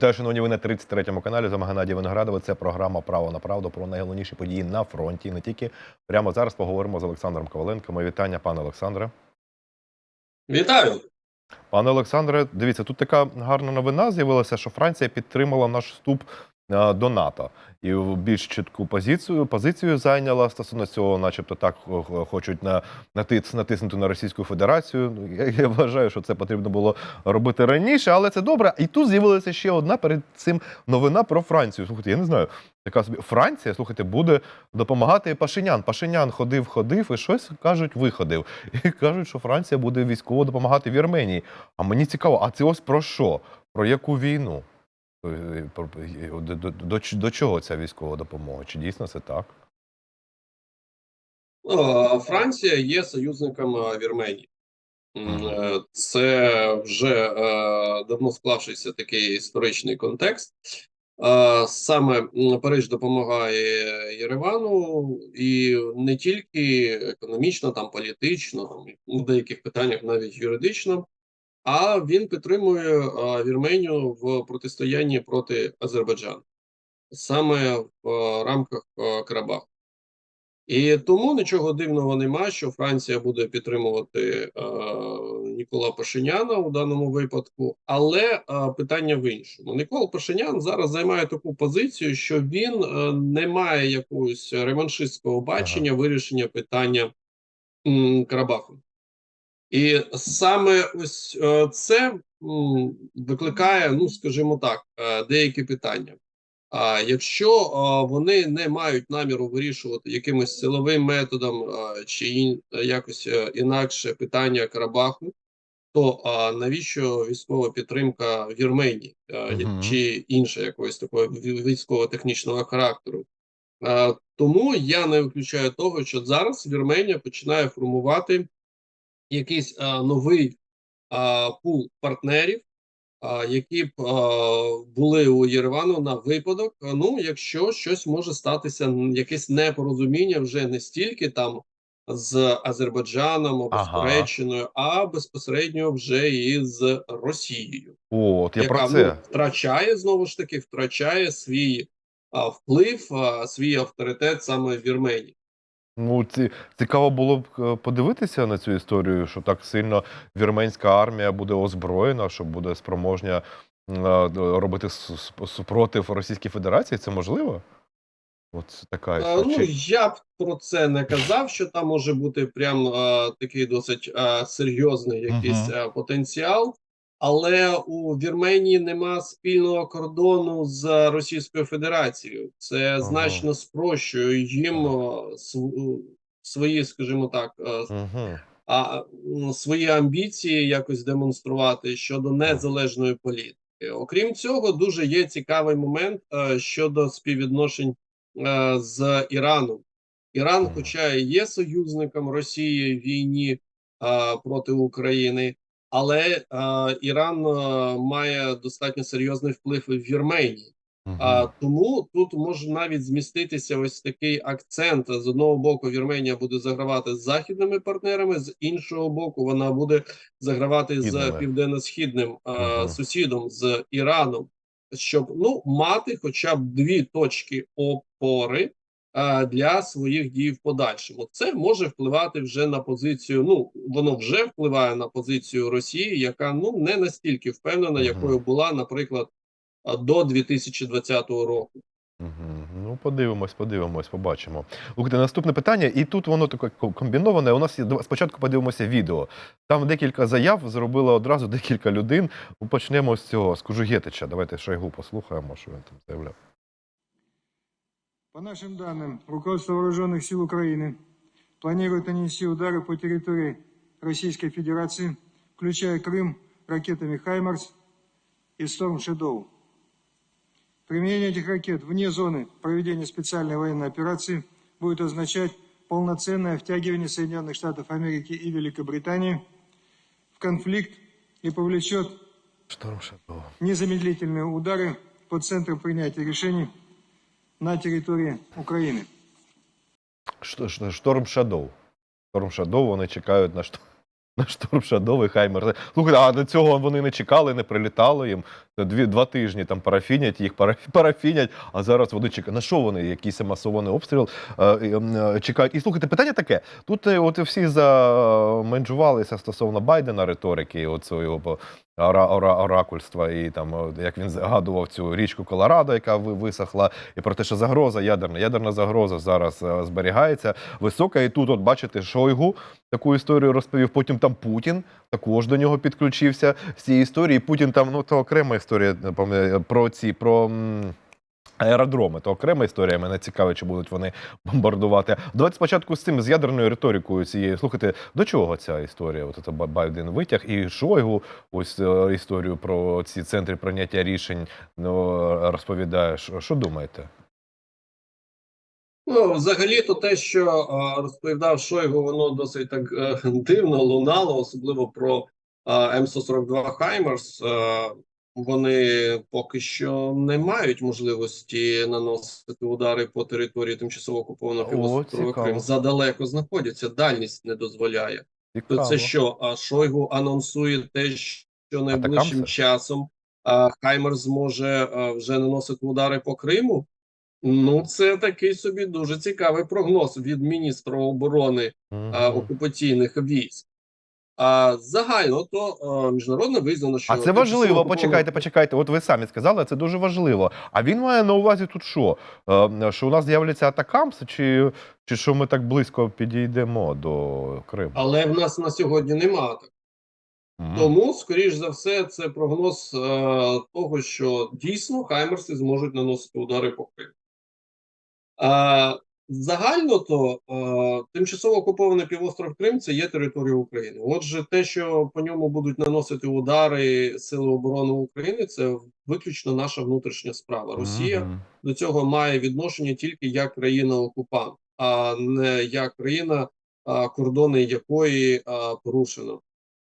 Вітаю, шановні, ви на 33-му каналі. З вами Геннадій Виноградова. Це програма Право на правду про найголовніші події на фронті. Не тільки прямо зараз поговоримо з Олександром Коваленко. Моє вітання, пане Олександре. Вітаю. Пане Олександре, дивіться, тут така гарна новина з'явилася, що Франція підтримала наш вступ до НАТО і більш чітку позицію позицію зайняла стосовно цього, начебто так е, хочуть на натис, натиснути на Російську Федерацію. Ну, Я, я вважаю, що це потрібно було робити раніше, але це добре. І тут з'явилася ще одна перед цим новина про Францію. Слухайте, я не знаю. Така собі Франція, слухайте, буде допомагати Пашинян. Пашинян ходив, ходив і щось кажуть, виходив. І кажуть, що Франція буде військово допомагати Вірменії. А мені цікаво, а це ось про що? Про яку війну? До, до, до, до чого ця військова допомога? Чи дійсно це так? Е, Франція є союзником е, Вірменії. Е, Це вже давно склавшийся такий історичний контекст. Саме Париж допомагає Єревану і не тільки економічно, там політично, там у деяких питаннях навіть юридично, а він підтримує Вірменію в протистоянні проти Азербайджану, саме в рамках Карабаху. І тому нічого дивного нема, що Франція буде підтримувати е, Нікола Пашиняна у даному випадку. Але е, питання в іншому. Нікола Пашинян зараз займає таку позицію, що він е, не має якогось реваншистського бачення вирішення питання м, Карабаху. І саме ось е, це викликає, ну скажімо так, е, деякі питання. А якщо вони не мають наміру вирішувати якимось силовим методом чи якось е, інакше питання Карабаху, то навіщо військова підтримка Вірменії чи інша якогось такого військово-технічного характеру? Тому я не виключаю того, що зараз Вірменія починає формувати якийсь а, новий а, пул партнерів а, які б а, були у Єревану на випадок. Ну, якщо щось може статися, якесь непорозуміння вже не стільки там з Азербайджаном або Ага. з Туреччиною, а безпосередньо вже і з Росією, от я яка про ну, втрачає знову ж таки, втрачає свій а, вплив, а, свій авторитет саме в Вірменії. Ну, ці, цікаво було б е, подивитися на цю історію, що так сильно вірменська армія буде озброєна, що буде спроможня е, робити су- су- супротив Російській Федерації. Це можливо? От така А, історія. Ну, я б про це не казав, що там може бути прям а, такий досить а, серйозний якийсь а, потенціал, але у Вірменії нема спільного кордону з Російською Федерацією. Це Ага. значно спрощує їм свої, скажімо так, а, Мгм. а свої амбіції якось демонструвати щодо незалежної політики. Окрім цього, дуже є цікавий момент е, щодо співвідношень е, з Іраном. Іран, хоча і є союзником Росії в війні е, проти України, але е, Іран е, має достатньо серйозний вплив в Вірменії. А, тому тут може навіть зміститися ось такий акцент. З одного боку, Вірменія буде загравати з західними партнерами, з іншого боку, вона буде загравати з південно-східним а, Мгм. сусідом з Іраном, щоб ну мати хоча б дві точки опори для своїх дій в подальшому. Це може впливати вже на позицію. Ну воно вже впливає на позицію Росії, яка ну не настільки впевнена, якою була, наприклад до 2020 року. Ну, подивимось, подивимось, побачимо. Слухайте, наступне питання, і тут воно таке ко- комбіноване. У нас є спочатку подивимося відео. Там декілька заяв зробило одразу декілька людей. Почнемо з цього, з Кужугетича. Давайте Шойгу послухаємо, що він там заявляв. По нашим данным, руководство Вооруженных сил Украины планирует нанести удары по территории Российской Федерации, включая Крым, ракетами «Хаймарс» и «Storm Shadow». Применение этих ракет вне зоны проведения специальной военной операции будет означать полноценное втягивание Соединенных Штатов Америки и Великобритании в конфликт и повлечет незамедлительные удары по центрам принятия решений на території України. Шторм Шадоу. Шторм Шадоу, вони чекають на шторм. на шторм Шадовий Хаймер. Слухайте, а до цього вони не чекали, не прилітало їм. Дві, два тижні там парафінять, їх парафінять, а зараз вони чекають. На що вони? Якийсь масований обстріл е, е, е, чекають. І слухайте, питання таке: тут е, от всі заменджувалися стосовно Байдена риторики, оцього оракульства, і там, як він згадував цю річку Колорадо, яка висохла, і про те, що загроза ядерна, ядерна загроза зараз е, зберігається висока. І тут, от бачите, Шойгу таку історію розповів. Потім там Путін також до нього підключився з цієї історії. Путін там, ну, то окрема історія пам'ятаю, про ці про. Аеродроми, то окрема історія. Мене цікавить, чи будуть вони бомбардувати. Давайте спочатку з цим з ядерною риторикою цією. Слухайте, до чого ця історія? От це Байден витяг і Шойгу, ось е, історію про ці центри прийняття рішень ну, розповідає. Що, думаєте? Ну, взагалі-то те, що е, розповідав Шойгу, воно досить так е, дивно лунало, особливо про е, М142 Хаймерс. Вони поки що не мають можливості наносити удари по території тимчасово окупованого цікаво. Крим. Задалеко знаходяться, дальність не дозволяє. То Цікаво. це що? А Шойгу анонсує те, що найближчим часом а, Хаймер зможе а, вже наносити удари по Криму. Ну, це такий собі дуже цікавий прогноз від міністра оборони Мгм. а, окупаційних військ. А загально то міжнародно визнано, що А це важливо. Почекайте, почекайте. От ви самі сказали, це дуже важливо. А він має на увазі тут що? Е, Що у нас з'являться атакамси, чи, чи що ми так близько підійдемо до Криму? Але в нас на сьогодні немає так. Мгм. Тому, скоріш за все, це прогноз е, того, що дійсно Хаймерси зможуть наносити удари по Криму. Е, загально то е, тимчасово окупований півостров Крим це є територія України. Отже, те, що по ньому будуть наносити удари Сили оборони України, це виключно наша внутрішня справа. Росія Мгм. до цього має відношення тільки як країна-окупант, а не як країна, кордони якої порушено.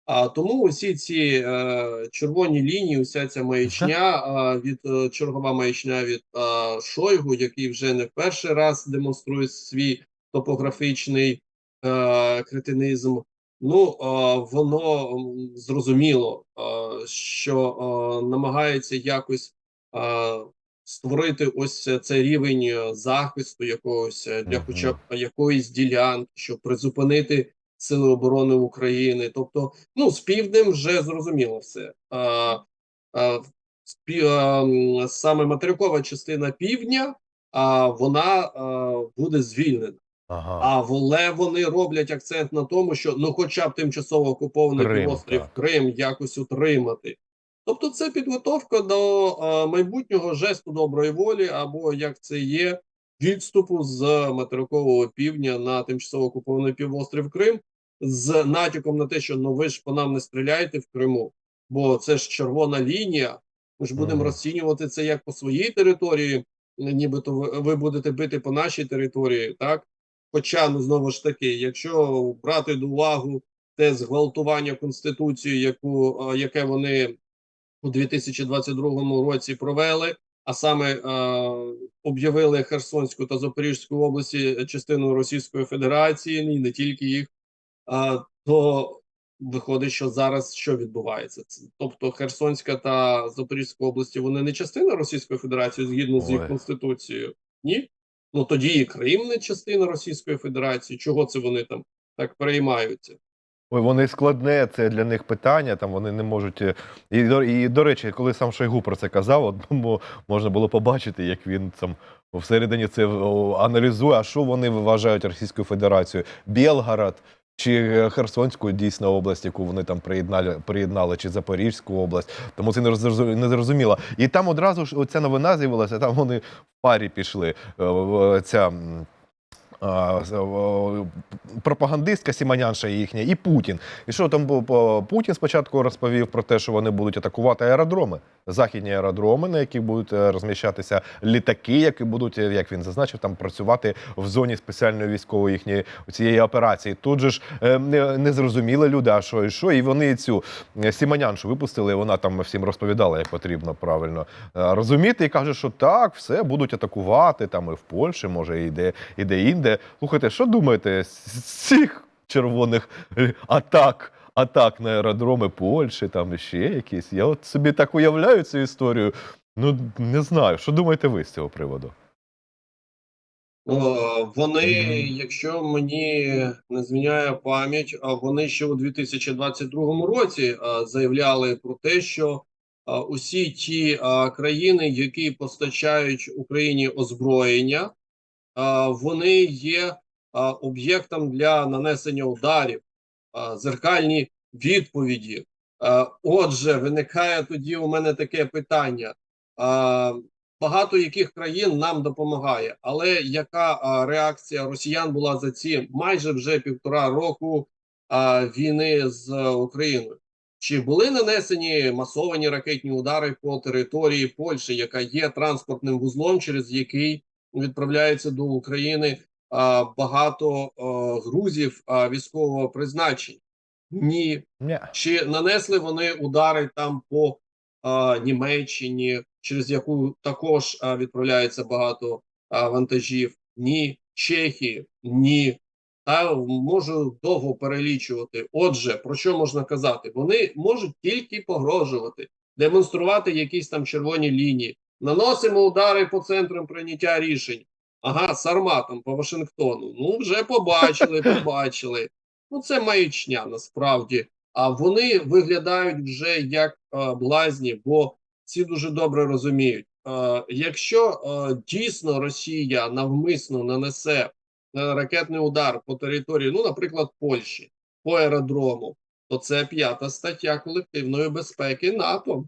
А тому усі ці е, червоні лінії, уся ця маячня а, від е, чергова маячня від а, Шойгу, який вже не в перший раз демонструє свій топографічний е, кретинизм. Ну а, воно зрозуміло, а, що а, намагається якось а, створити ось цей рівень е, захисту якогось е, для хоча б якоїсь ділянки, щоб призупинити сили оборони України. Тобто, ну з півднем вже зрозуміло все. А, а, спі- а, саме материкова частина півдня, а вона а, буде звільнена. Ага. А воле вони роблять акцент на тому, що ну, хоча б тимчасово окупований Крим, півострів так. Крим якось утримати. Тобто, це підготовка до е, майбутнього жесту доброї волі, або як це є, відступу з материкового півдня на тимчасово окупований півострів Крим з натяком на те, що ну ви ж по нам не стріляєте в Криму, бо це ж червона лінія. Ми ж будемо розцінювати це як по своїй території, нібито ви, ви будете бити по нашій території, так? Хоча, ну знову ж таки, якщо брати до уваги те зґвалтування конституції, яку яке вони у 2022 році провели, а саме е, об'явили Херсонську та Запорізьку області частиною Російської Федерації, і не тільки їх, е, то виходить, що зараз що відбувається? Тобто Херсонська та Запорізька області вони не частина Російської Федерації згідно з їх Ой. конституцією? Ні. Ну тоді і Крим не частина Російської Федерації. Чого це вони там так переймаються? Вони складне, це для них питання, там вони не можуть. е, І, до- і до речі, коли сам Шойгу про це казав, мо- можна було побачити, як він там всередині це аналізує, а що вони вважають Російською Федерацією. Білгород чи е, Херсонську дійсно область, яку вони там приєднали, приєднали, чи Запорізьку область. Тому це не зрозуміло. І там одразу ж оця новина з'явилася, там вони в парі пішли. Е, Ця. Пропагандистка Сімонянша їхня і Путін. І що там був Путін спочатку розповів про те, що вони будуть атакувати аеродроми, західні аеродроми, на яких будуть е, розміщатися літаки, які будуть, е, як він зазначив, там працювати в зоні спеціальної військової їхньої цієї операції. Тут же ж е, не, не зрозуміли люди, а що і що. І вони цю Сімоняншу випустили. Вона там всім розповідала, як потрібно правильно розуміти, і каже, що так, все будуть атакувати там і в Польщі, може, і де, і де інде. Слухайте, що думаєте з цих червоних е, атак? атак на аеродроми Польщі, там і ще якісь. Я от собі так уявляю цю історію. Ну, не знаю, що думаєте ви з цього приводу? О, Вони, Мгм. якщо мені не зміняє пам'ять, а вони ще у 2022 році а, заявляли про те, що а, усі ті а, країни, які постачають Україні озброєння, вони є об'єктом для нанесення ударів, зеркальні відповіді. Отже, виникає тоді у мене таке питання. Багато яких країн нам допомагає, але яка реакція росіян була за ці майже вже півтора року війни з Україною? Чи були нанесені масовані ракетні удари по території Польщі, яка є транспортним вузлом, через який відправляється до України а, багато а, грузів а, військового призначення? Ні, Ні. чи нанесли вони удари там по а, Німеччині, через яку також а, відправляється багато а, вантажів? Ні. Чехії? Ні. Та можу довго перелічувати. Отже, про що можна казати? Вони можуть тільки погрожувати, демонструвати якісь там червоні лінії. Наносимо удари по центрам прийняття рішень. Ага, сарматом по Вашингтону. Ну, вже побачили, побачили. Ну, це маячня насправді. А вони виглядають вже як е, блазні, бо всі дуже добре розуміють. Е, якщо е, дійсно Росія навмисно нанесе е, ракетний удар по території, ну, наприклад, Польщі, по аеродрому, то це п'ята стаття колективної безпеки НАТО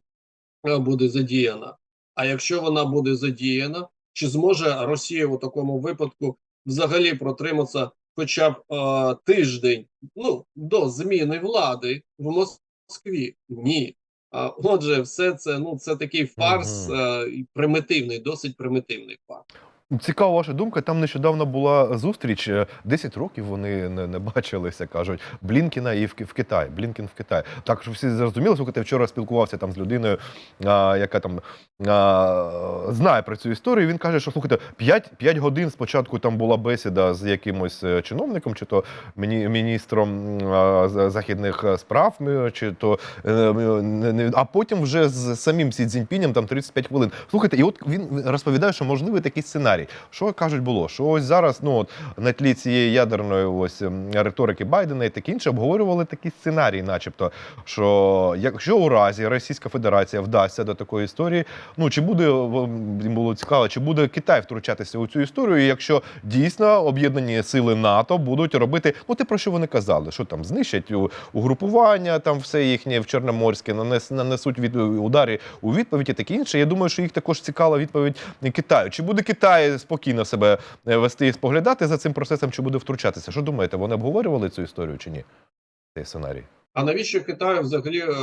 е, буде задіяна. А якщо вона буде задіяна, чи зможе Росія у такому випадку взагалі протриматися хоча б е, тиждень ну, до зміни влади в Москві? Ні. А, отже, все це ну це такий фарс угу. е, примитивний, досить примітивний фарс. Цікава ваша думка. Там нещодавно була зустріч. е, 10 років вони не, не бачилися, кажуть. Блінкіна і в, в Китай. Блінкін в Китай. Так що всі зрозуміли. Слухайте, вчора спілкувався там з людиною, а, яка там а, знає про цю історію. Він каже, що слухайте, 5, 5 годин спочатку там була бесіда з якимось е, чиновником, чи то міні, міністром а, західних е, справ, е, чи то е, е, а потім вже з самим Сі Цзіньпінем там 35 хвилин. Слухайте, і от він розповідає, що можливий такий сценарій. Що кажуть, було? Що ось зараз, ну от на тлі цієї ядерної ось ем, риторики Байдена і таке інше, обговорювали такий сценарій, начебто, що якщо у разі Російська Федерація вдасться до такої історії, ну чи буде їм було цікаво, чи буде Китай втручатися у цю історію, якщо дійсно об'єднані сили НАТО будуть робити, ну те про що вони казали, що там знищать угрупування, там все їхнє в Чорноморське, нанес, нанесуть від удари у відповідь таке інше. Я думаю, що їх також цікава відповідь Китаю. Чи буде Китай спокійно себе е, вести і споглядати за цим процесом, чи буде втручатися? Що думаєте, вони обговорювали цю історію чи ні? Цей сценарій? А навіщо Китаю взагалі е,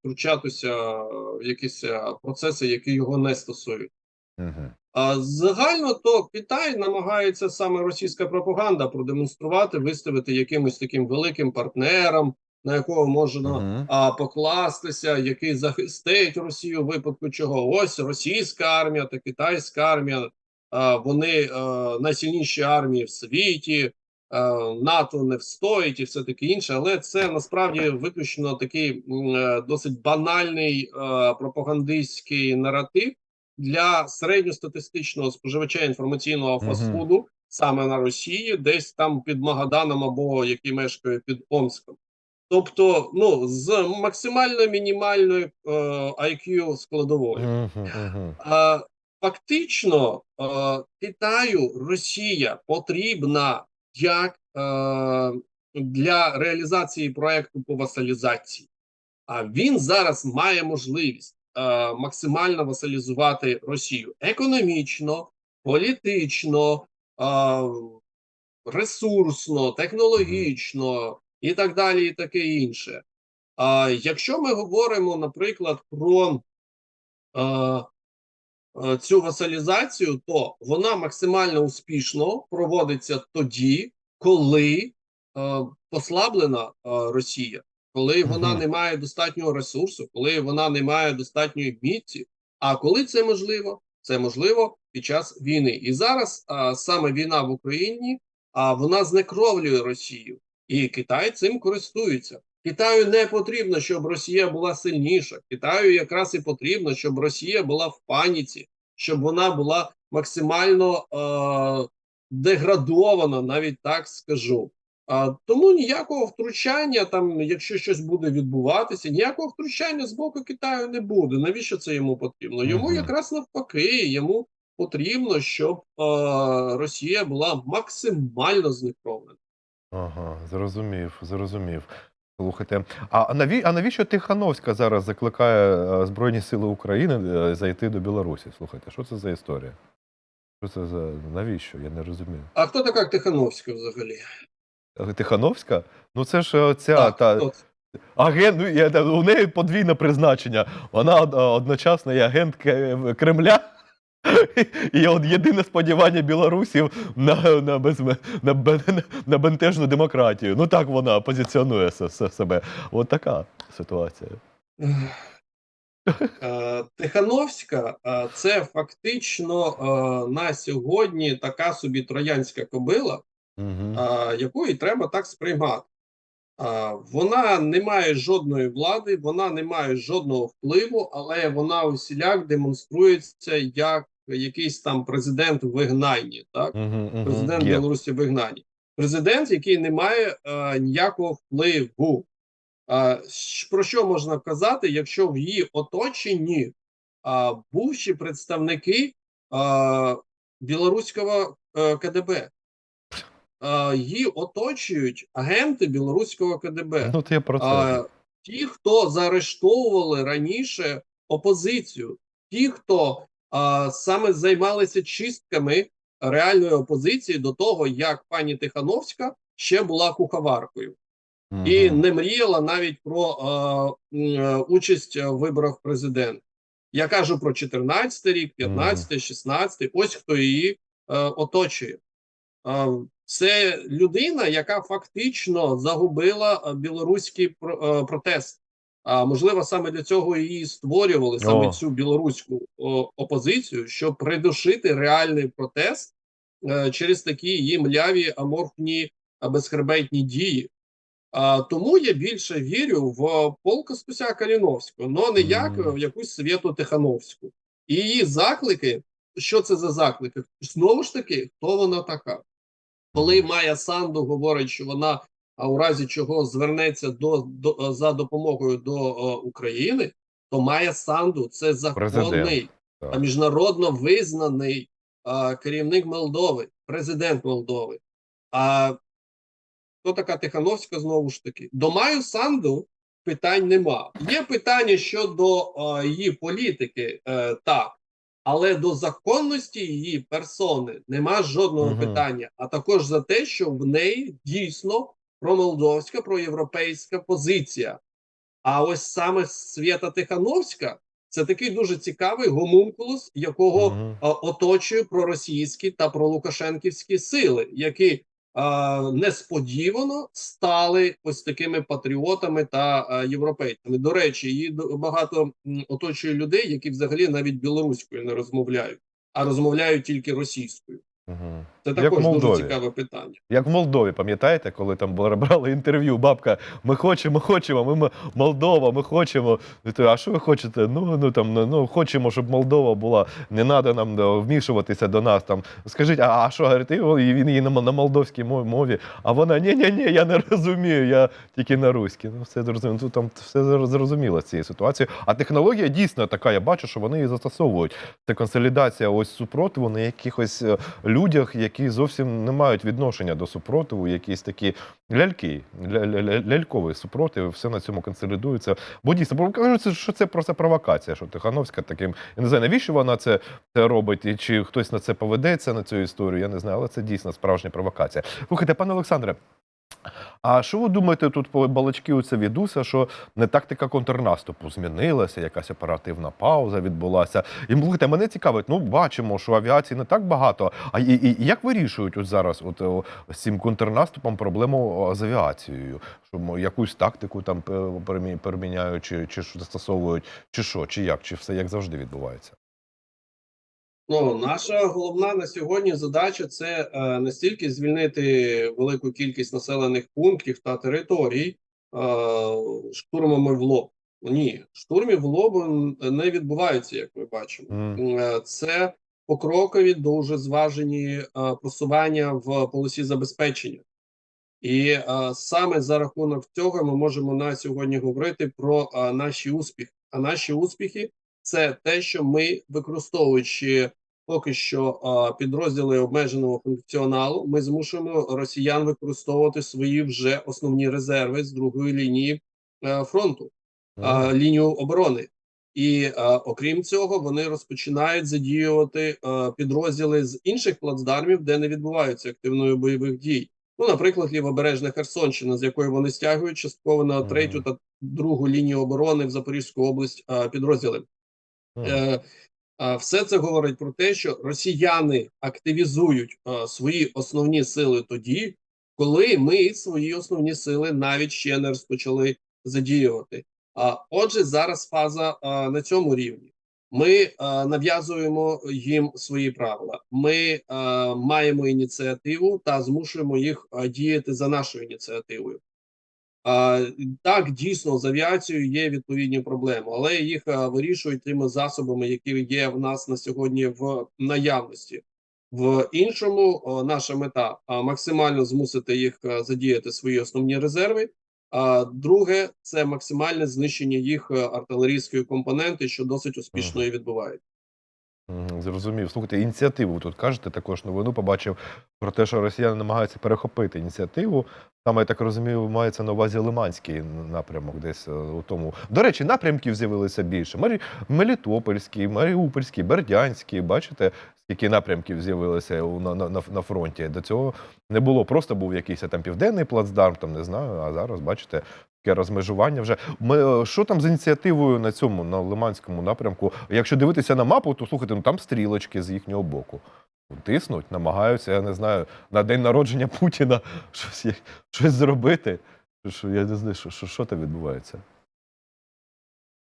втручатися в якісь е, процеси, які його не стосують? Угу. А загально то Китай намагається саме російська пропаганда продемонструвати, виставити якимось таким великим партнером, на якого можна Мгм. а, покластися, який захистить Росію у випадку чого. Ось російська армія та китайська армія. А, вони а, найсильніші армії в світі. а, НАТО не встоїть і все таке інше, але це насправді виключно такий е, досить банальний е, пропагандистський наратив для середньостатистичного споживача інформаційного фастфуду саме на Росії, десь там під Магаданом або який мешкає під Омском. Тобто, ну з максимально мінімальною е, IQ складовою. Угу, угу. А, фактично е, Китаю Росія потрібна як е, для реалізації проекту по васалізації. А він зараз має можливість е, максимально васалізувати Росію економічно, політично, ресурсно, технологічно і так далі, і таке інше. Якщо ми говоримо, наприклад, про цю васалізацію, то вона максимально успішно проводиться тоді, коли е, послаблена е, Росія, коли вона не має достатнього ресурсу, коли вона не має достатньої міці. А коли це можливо? Це можливо під час війни. І зараз а, саме війна в Україні, а вона знекровлює Росію, і Китай цим користується. Китаю не потрібно, щоб Росія була сильніша. Китаю якраз і потрібно, щоб Росія була в паніці, щоб вона була максимально е, деградована, навіть так скажу. А, тому ніякого втручання, там, якщо щось буде відбуватися, ніякого втручання з боку Китаю не буде. Навіщо це йому потрібно? Йому якраз навпаки, йому потрібно, щоб е, Росія була максимально знекровлена. Ага, зрозумів, зрозумів. Слухайте, а наві, а навіщо Тихановська зараз закликає е, Збройні Сили України е, зайти до Білорусі? Слухайте, що це за історія? Що це за навіщо? Я не розумію. А хто така Тихановська взагалі? Е, Тихановська? Ну це ж ця Так, та хто агент. Ну я у неї подвійне призначення. Вона од- одночасно є агент Кремля. І от єдине сподівання білорусів на, на, без, на, бен- на бентежну демократію. Ну так вона позиціонує се- се- себе. От така ситуація. Е, Тихановська е, це фактично е, на сьогодні така собі троянська кобила, Угу. якої треба так сприймати. Вона не має жодної влади, вона не має жодного впливу, але вона усіляк демонструється як якийсь там президент в вигнанні, так? Угу, Президент Білорусі в вигнанні. Президент, який не має е, ніякого впливу. Щ- про що можна казати, якщо в її оточенні а, бувші представники а, білоруського е, КДБ? А, її оточують агенти білоруського КДБ. Ну, я про це. А, ті, хто заарештовували раніше опозицію, ті, хто а, саме займалися чистками реальної опозиції до того, як пані Тихановська ще була куховаркою Мгм. і не мріяла навіть про е, участь в виборах президента. Я кажу про 14 рік, 15, 16, ось хто її е, оточує. Е, це людина, яка фактично загубила е, білоруський е, протест. А можливо, саме для цього її створювали саме О. цю білоруську о, опозицію, щоб придушити реальний протест е, через такі її мляві аморфні безхребетні дії. А, тому я більше вірю в полка Стуся Каліновського, але не як Мгм. в якусь Свєту Тихановську. І її заклики, що це за заклики? Знову ж таки, хто вона така? Коли Майя Санду говорить, що вона а у разі чого звернеться до, до за допомогою до е, України, то Майя Санду це законний та міжнародно визнаний е, керівник Молдови, президент Молдови. А хто така Тихановська знову ж таки? До Маю Санду питань нема. Є питання щодо е, її політики, е, так. Але до законності її персони нема жодного Мгм. питання, а також за те, що в неї дійсно промолдовська, проєвропейська позиція. А ось саме Свята Тихановська це такий дуже цікавий гомункулус, якого Мгм. а, оточує проросійські та пролукашенківські сили, які а, несподівано стали ось такими патріотами та а, європейцями. До речі, її багато оточує людей, які взагалі навіть білоруською не розмовляють, а розмовляють тільки російською. Мгм. Це Як в також дуже Молдові. цікаве питання. Як в Молдові, пам'ятаєте, коли там брали інтерв'ю, бабка, ми хочемо, хочемо, ми, ми Молдова, ми хочемо. І ти, А що ви хочете? Ну, ну там ну, ну хочемо, щоб Молдова була, не треба нам да, вмішуватися до нас. Там скажіть, а, а що говорить? І він її на, на молдовській мові, мові, а вона ні, ні, ні, я не розумію, я тільки на руській. Ну, все зрозуміло. Тут там все зр- зрозуміло з цією ситуацією. А технологія дійсно така, я бачу, що вони її застосовують. Це консолідація ось супротиву на якихось е, людях, які зовсім не мають відношення до супротиву, якісь такі ляльки, ля- ля- ля- ляльковий супротив, все на цьому консолідується. Бо дійсно, бо кажуть, що це просто провокація, що Тихановська таким. Я не знаю, навіщо вона це, це робить, і чи хтось на це поведеться на цю історію, я не знаю, але це дійсно справжня провокація. Слухайте, пане Олександре. А що ви думаєте, тут по балачки оце відуся, що не тактика контрнаступу змінилася, якась оперативна пауза відбулася. І слухайте, мене цікавить, ну бачимо, що авіації не так багато. А і, і, як вирішують от зараз от, з цим контрнаступом проблему з авіацією? Що якусь тактику там пе- переміняють, чи, чи застосовують, чи що, чи як, чи все як завжди відбувається? Ну, наша головна на сьогодні задача це е, не стільки звільнити велику кількість населених пунктів та територій, штурмами в лоб. Ні, штурмів в лоб не відбуваються, як ми бачимо. Е, Це покрокові, дуже зважені е, просування в полосі забезпечення. І е, саме за рахунок цього ми можемо на сьогодні говорити про е, наші успіхи. А наші успіхи це те, що ми, використовуючи поки що підрозділи обмеженого функціоналу, ми змушуємо росіян використовувати свої вже основні резерви з другої лінії е, фронту а, лінію оборони. І а, окрім цього, вони розпочинають задіювати а, підрозділи з інших плацдармів, де не відбуваються активної бойових дій. Ну, наприклад, лівобережна Херсонщина, з якої вони стягують частково на третю та другу лінію оборони в Запорізьку область а, підрозділи. Е, Все це говорить про те, що росіяни активізують свої основні сили тоді, коли ми свої основні сили навіть ще не розпочали задіювати. А отже, зараз фаза на цьому рівні. Ми нав'язуємо їм свої правила. Ми маємо ініціативу та змушуємо їх діяти за нашою ініціативою. А, так, дійсно, з авіацією є відповідні проблеми, але їх а, вирішують тими засобами, які є в нас на сьогодні в наявності. В іншому наша мета а, максимально змусити їх а, задіяти свої основні резерви. А друге це максимальне знищення їх е, артилерійської компоненти, що досить успішно і відбувається. Зрозумів. Слухайте, ініціативу тут кажете також новину побачив про те, що росіяни намагаються перехопити ініціативу. Саме я так розумію, мається на увазі Лиманський напрямок, десь е, у тому. До речі, напрямків з'явилося більше. Марі... Мелітопольський, Маріупольський, Бердянський. Бачите, скільки напрямків з'явилося на, на, на- на фронті. До цього не було. Просто був якийсь там південний плацдарм, там не знаю. А зараз бачите. Таке розмежування вже. Ми, е, що там з ініціативою на цьому, на Лиманському напрямку? Якщо дивитися на мапу, то слухайте, ну там стрілочки з їхнього боку. Тиснуть, намагаються, я не знаю, на день народження Путіна щось, щось зробити. Що, я не знаю, що, що, що там відбувається.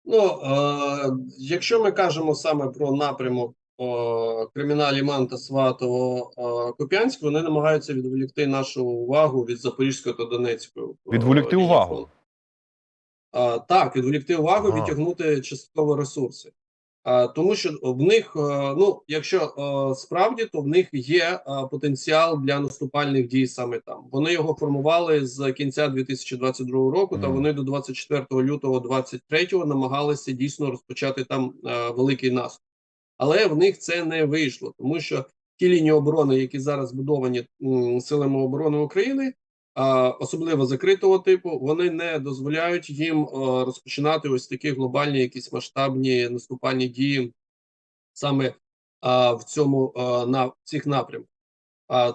Ну е, якщо ми кажемо саме про напрямок е, Криміналі Манта Сватово е, Куп'янськ, вони намагаються відволікти нашу увагу від Запорізької та Донецької. е, Відволікти лінії увагу. А, так, відволікти увагу, Ага. відтягнути частково ресурси. А, тому що в них, е, ну, якщо е, справді, то в них є е, потенціал для наступальних дій саме там. Вони його формували з кінця 2022 року, та вони до 24 лютого 2023 намагалися дійсно розпочати там е, великий наступ. Але в них це не вийшло, тому що ті лінії оборони, які зараз збудовані силами оборони України, особливо закритого типу, вони не дозволяють їм е, розпочинати ось такі глобальні, якісь масштабні наступальні дії саме в цьому а, на в цих напрямках.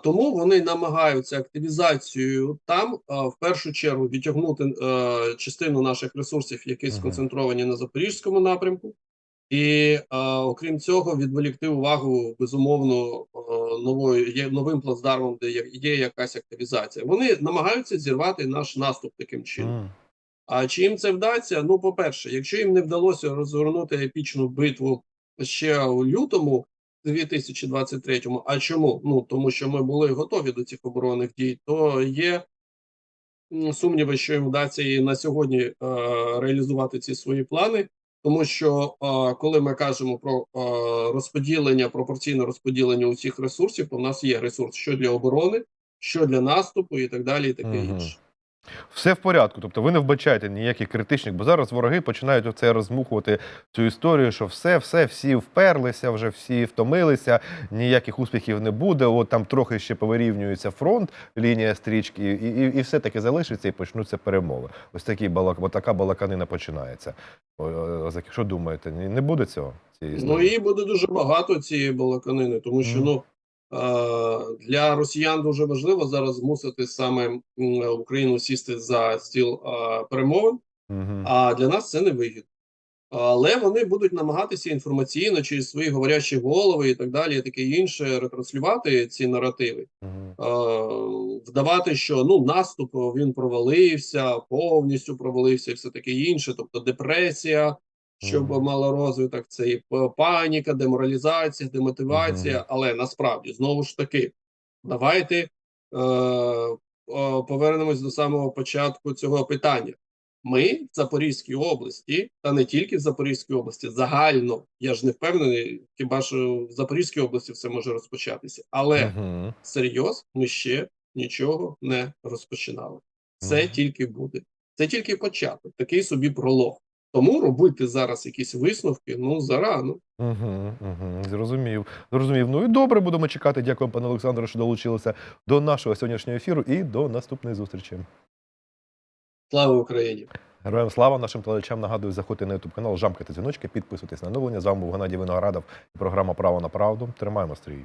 Тому вони намагаються активізацією там в першу чергу відтягнути е, частину наших ресурсів, які сконцентровані на запорізькому напрямку, і а, окрім цього, відволікти увагу безумовно е, новою є новим плацдармом, де є, є якась активізація. Вони намагаються зірвати наш наступ таким чином. А чи їм це вдасться? Ну, по-перше, якщо їм не вдалося розгорнути епічну битву ще у лютому 2023-му, а чому? Ну тому що ми були готові до цих оборонних дій, то є сумніви, що їм вдасться і на сьогодні е, реалізувати ці свої плани. Тому що е, коли ми кажемо про е, розподілення, пропорційне розподілення усіх ресурсів, то в нас є ресурс що для оборони, що для наступу, і так далі, і таке угу. інше. Все в порядку. Тобто ви не вбачаєте ніяких критичних, бо зараз вороги починають оце розмухувати цю історію, що все, все, всі вперлися, вже всі втомилися, ніяких успіхів не буде. От там трохи ще повирівнюється фронт, лінія стрічки, і, і, і все таки залишиться і почнуться перемови. Ось такі балак, така балаканина починається. О, о, Озаки, Що думаєте? Не буде цього? Цієї Ну історії? і буде дуже багато цієї балаканини, тому що Мгм. ну для росіян дуже важливо зараз змусити саме Україну сісти за стіл перемовин. А для нас це не вигідно. Але вони будуть намагатися інформаційно через свої говорячі голови і так далі, і таке інше, ретранслювати ці наративи, е, вдавати, що ну наступ він провалився, повністю провалився, і все таке інше. Тобто депресія, щоб мала розвиток, це і паніка, деморалізація, демотивація. Мгм. Але насправді знову ж таки, давайте е, е, повернемось до самого початку цього питання. Ми в Запорізькій області, та не тільки в Запорізькій області, загально. Я ж не впевнений, хіба що в Запорізькій області все може розпочатися. Але Мгм. серйоз ми ще нічого не розпочинали. Це Мгм. тільки буде. Це тільки початок, такий собі пролог. Тому робити зараз якісь висновки ну зарано. Угу, угу, зрозумів. Зрозумів. Ну і добре, будемо чекати. Дякую, пане Олександре, що долучилися до нашого сьогоднішнього ефіру і до наступної зустрічі. Слава Україні! Героям слава нашим телеглядачам нагадую, заходьте на YouTube канал, жамкайте дзвіночки, підписуйтесь на оновлення. З вами був Геннадій Виноградов і програма Право на правду. Тримаємо стрій.